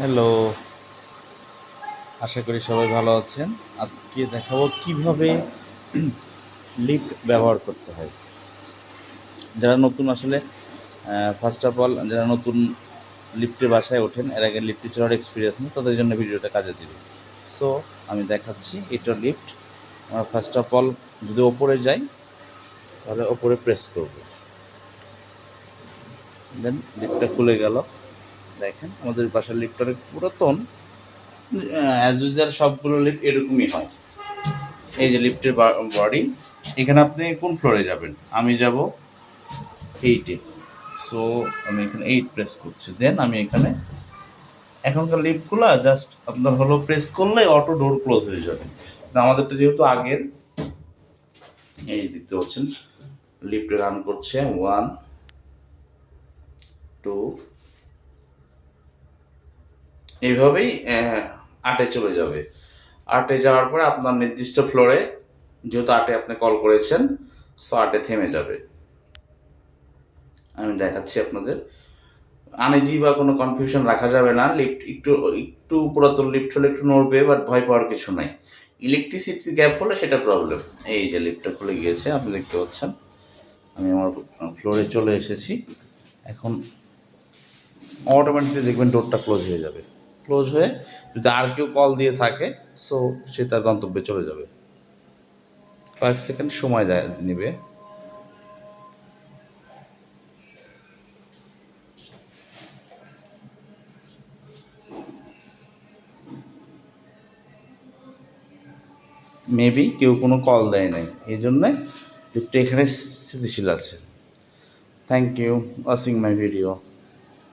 Hello আশা করি সবাই ভালো আছেন। আজকে দেখাবো কীভাবে লিফট ব্যবহার করতে হয়। যারা নতুন আসলে ফার্স্ট অফ অল যারা নতুন লিফটে বাসায় ওঠেন, এর আগে লিফটে চড়ার এক্সপিরিয়েন্স নেই, তাদের জন্য ভিডিওটা কাজে দিবে। সো আমি দেখাচ্ছি এটা লিফট আমরা ফার্স্ট অফ অল যদি ওপরে যাই, তাহলে ওপরে প্রেস করব। দেন লিফটটা খুলে গেল। দেখেন, আমাদের বাসার লিফট অনেক পুরাতন। অ্যাজ সবগুলো লিফট এরকমই হয়। এই যে লিফটের বডি এখানে আপনি কোন ফ্লোরে যাবেন? আমি যাব এইটে সো আমি এখানে এইট প্রেস করছি। দেন আমি এখানে এখনকার লিফটগুলো জাস্ট আপনার হলো প্রেস করলে অটো ডোর ক্লোজ হয়ে যাবে। আমাদেরটা যেহেতু আগের, এই দেখতে পাচ্ছেন লিফটে রান করছে। ওয়ান টু এইভাবেই আটে চলে যাবে। আটে যাওয়ার পরে আপনার নির্দিষ্ট ফ্লোরে যেহেতু আটে আপনি কল করেছেন সো আটে থেমে যাবে। আমি দেখাচ্ছি আপনাদের। আনেজি বা কোনো কনফিউশন রাখা যাবে না। লিফট একটু একটু পুরাতন লিফট হলে একটু নড়বে বাট ভয় পাওয়ার কিছু নাই। ইলেকট্রিসিটি গ্যাপ হলে সেটা প্রবলেম এই যে লিফটটা খুলে গিয়েছে, আপনি দেখতে পাচ্ছেন। আমি আমার ফ্লোরে চলে এসেছি। এখন অটোমেটিকলি দেখবেন ডোরটা ক্লোজ হয়ে যাবে। ক্লোজ হয়ে যদি আর কেউ কল দিয়ে থাকে সো সে তার গন্তব্যে চলে যাবে। কয়েক সেকেন্ড সময় দেয়, নেবে। মেবি কেউ কোনো কল দেয় নাই। এই জন্যে লিফটটা এখানে স্থিতিশীল আছে। Thank you watching my video